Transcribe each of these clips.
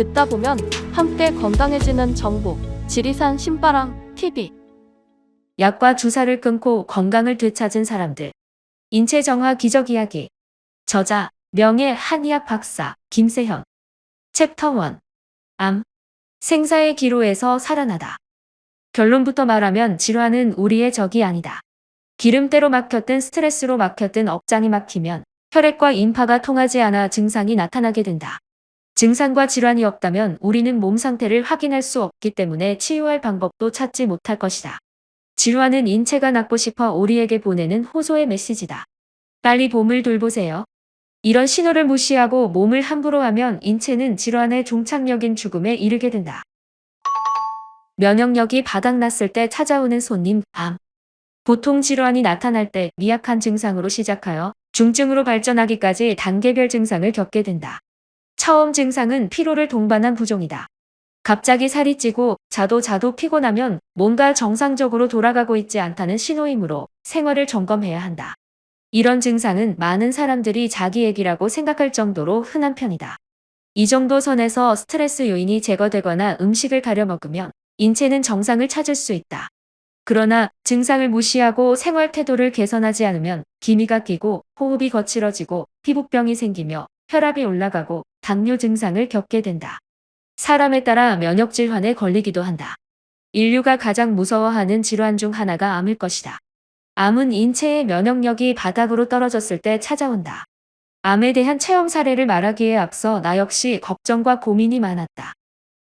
듣다 보면 함께 건강해지는 정보. 지리산 신바람 TV. 약과 주사를 끊고 건강을 되찾은 사람들. 인체 정화 기적 이야기. 저자, 명예 한의학 박사, 김세현. 챕터 1. 암. 생사의 기로에서 살아나다. 결론부터 말하면 질환은 우리의 적이 아니다. 기름때로 막혔든 스트레스로 막혔든 억장이 막히면 혈액과 인파가 통하지 않아 증상이 나타나게 된다. 증상과 질환이 없다면 우리는 몸 상태를 확인할 수 없기 때문에 치유할 방법도 찾지 못할 것이다. 질환은 인체가 낫고 싶어 우리에게 보내는 호소의 메시지다. 빨리 몸을 돌보세요. 이런 신호를 무시하고 몸을 함부로 하면 인체는 질환의 종착역인 죽음에 이르게 된다. 면역력이 바닥났을 때 찾아오는 손님, 암. 보통 질환이 나타날 때 미약한 증상으로 시작하여 중증으로 발전하기까지 단계별 증상을 겪게 된다. 처음 증상은 피로를 동반한 부종이다. 갑자기 살이 찌고 자도 자도 피곤하면 뭔가 정상적으로 돌아가고 있지 않다는 신호이므로 생활을 점검해야 한다. 이런 증상은 많은 사람들이 자기 얘기라고 생각할 정도로 흔한 편이다. 이 정도 선에서 스트레스 요인이 제거되거나 음식을 가려 먹으면 인체는 정상을 찾을 수 있다. 그러나 증상을 무시하고 생활 태도를 개선하지 않으면 기미가 끼고 호흡이 거칠어지고 피부병이 생기며 혈압이 올라가고 당뇨 증상을 겪게 된다. 사람에 따라 면역 질환에 걸리기도 한다. 인류가 가장 무서워하는 질환 중 하나가 암일 것이다. 암은 인체의 면역력이 바닥으로 떨어졌을 때 찾아온다. 암에 대한 체험 사례를 말하기에 앞서 나 역시 걱정과 고민이 많았다.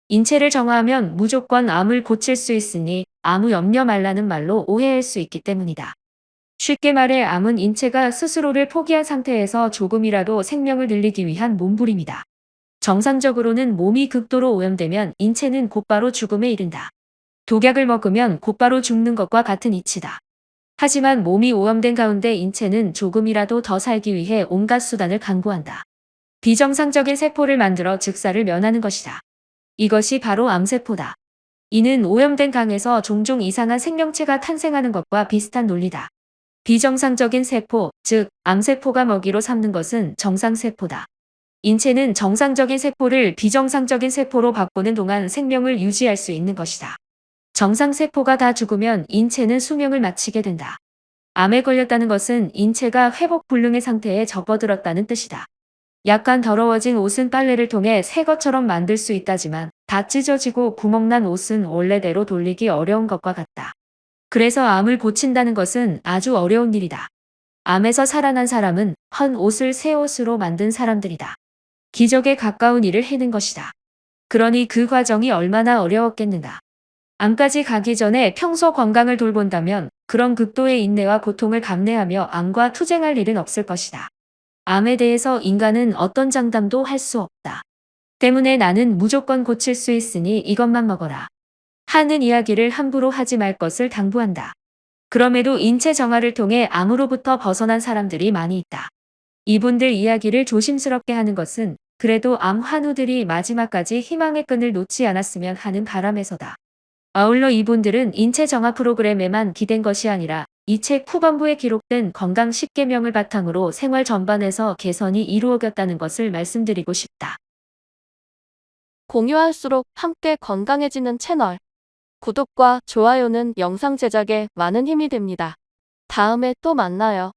인체를 정화하면 무조건 암을 고칠 수 있으니 아무 염려 말라는 말로 오해할 수 있기 때문이다. 쉽게 말해 암은 인체가 스스로를 포기한 상태에서 조금이라도 생명을 늘리기 위한 몸부림이다. 정상적으로는 몸이 극도로 오염되면 인체는 곧바로 죽음에 이른다. 독약을 먹으면 곧바로 죽는 것과 같은 이치다. 하지만 몸이 오염된 가운데 인체는 조금이라도 더 살기 위해 온갖 수단을 강구한다. 비정상적인 세포를 만들어 즉사를 면하는 것이다. 이것이 바로 암세포다. 이는 오염된 강에서 종종 이상한 생명체가 탄생하는 것과 비슷한 논리다. 비정상적인 세포, 즉 암세포가 먹이로 삼는 것은 정상세포다. 인체는 정상적인 세포를 비정상적인 세포로 바꾸는 동안 생명을 유지할 수 있는 것이다. 정상 세포가 다 죽으면 인체는 수명을 마치게 된다. 암에 걸렸다는 것은 인체가 회복 불능의 상태에 접어들었다는 뜻이다. 약간 더러워진 옷은 빨래를 통해 새 것처럼 만들 수 있다지만 다 찢어지고 구멍난 옷은 원래대로 돌리기 어려운 것과 같다. 그래서 암을 고친다는 것은 아주 어려운 일이다. 암에서 살아난 사람은 헌 옷을 새 옷으로 만든 사람들이다. 기적에 가까운 일을 해낸 것이다. 그러니 그 과정이 얼마나 어려웠겠는가. 암까지 가기 전에 평소 건강을 돌본다면 그런 극도의 인내와 고통을 감내하며 암과 투쟁할 일은 없을 것이다. 암에 대해서 인간은 어떤 장담도 할 수 없다. 때문에 나는 무조건 고칠 수 있으니 이것만 먹어라. 하는 이야기를 함부로 하지 말 것을 당부한다. 그럼에도 인체 정화를 통해 암으로부터 벗어난 사람들이 많이 있다. 이분들 이야기를 조심스럽게 하는 것은 그래도 암 환우들이 마지막까지 희망의 끈을 놓지 않았으면 하는 바람에서다. 아울러 이분들은 인체 정화 프로그램에만 기댄 것이 아니라 이 책 후반부에 기록된 건강 10계명을 바탕으로 생활 전반에서 개선이 이루어졌다는 것을 말씀드리고 싶다. 공유할수록 함께 건강해지는 채널. 구독과 좋아요는 영상 제작에 많은 힘이 됩니다. 다음에 또 만나요.